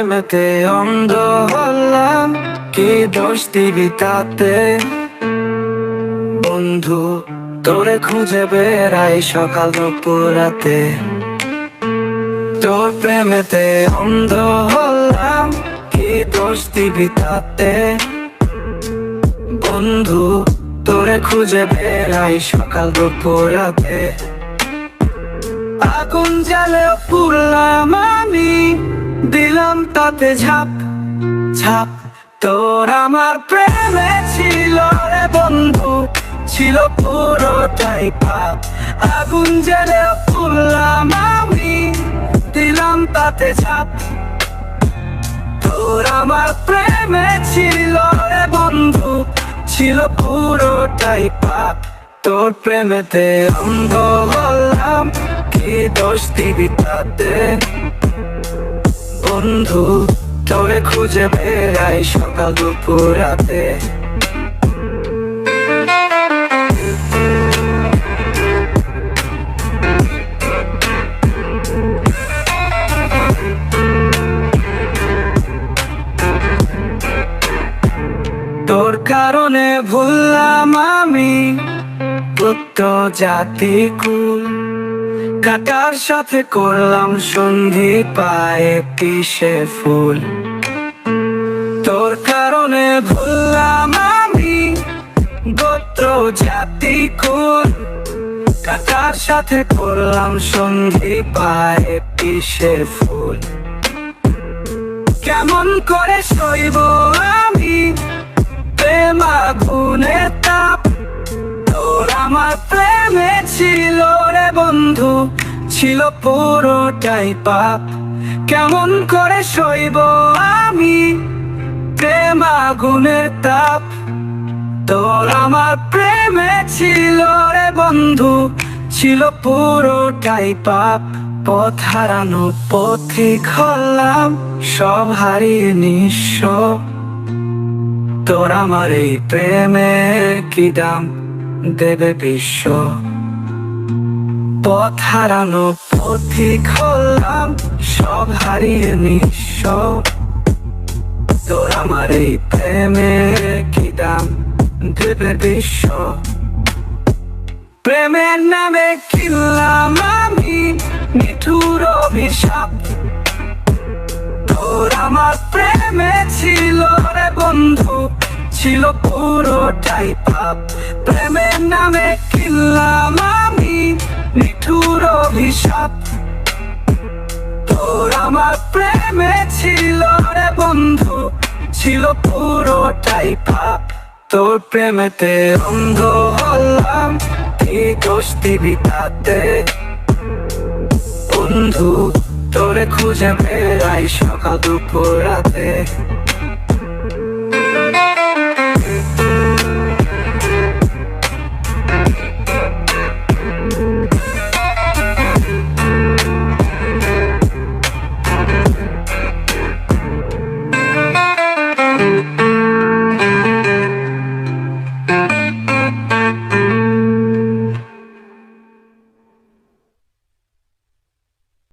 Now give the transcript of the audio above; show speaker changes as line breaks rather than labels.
প্রেমেতে অন্ধ হলাম, কি দোষ দিবি তাতে? বন্ধু, তোরে খুঁজে বেড়াই সকাল দুপুর রাতে। তোর প্রেমেতে অন্ধ হলাম, কি দোষ দিবি তাতে? বন্ধু, তোরে খুঁজে বেড়াই সকাল দুপুর রাতে। আগুন জ্বালে পুরলাম আমি দিলাম তাতে ঝাপ ঝাপ। তোর আমার প্রেমে ছিল রে বন্ধু, ছিল পুরোটাই পাপ। আগুন জ্বালে পুরলাম আমি, দিলাম তাতে ঝাপ। তোর আমার প্রেমে ছিল রে বন্ধু, ছিল পুরোটাই পাপ। তোর প্রেমেতে অন্ধ হলাম, কি দোষ দিবি তাতে? বন্ধু তবে খুঁজে বেড়াই সকাল দুপুর রাতে। তোর কারণে ভুললাম আমি পুত্র জাতি কুল কাটার সাথে করলাম সন্ধি পায়ে কিসে ফুল? তোর কারণে ভুললাম আমি, গোত্র, জাতি, কুল। কাটার সাথে করলাম সন্ধি পায়ে কিসের ফুল? কেমন করে সইব আমি প্রেম আগুনের তাপ? তোর আমার প্রেমে ছিল রে বন্ধু, ছিল পুরোটাই পাপ। কেমন করে সইব আমি? প্রেম আগুনের তাপ। তোর আমার প্রেমে ছিল রে বন্ধু, ছিল পুরোটাই পাপ। পথ হারানো পথিক হলাম সব হারিয়ে নিঃস্ব। তোর আমার এই প্রেমের কি দাম? দেবে বিশ্ব পথ হারানো পথিক হলাম সব হারিয়ে নিঃস্ব। তোর আমার এই প্রেমের কি দাম দেবে বিশ্ব? প্রেমের নামে কিনলাম আমি মিঠুর অভিশাপ। তোর আমার প্রেমে ছিল রে বন্ধু। ছিল পুরোটাই পাপ। প্রেমের নামে কিনলাম আমি মিঠুর অভিশাপ। তোর আমার প্রেমে ছিল রে বন্ধু, ছিল পুরোটাই পাপ। তোর প্রেমেতে অন্ধ হলাম, কি দোষ দিবি বন্ধু, তোরে খুঁজে বেড়াই সকাল দুপুর রাতে। Thank you.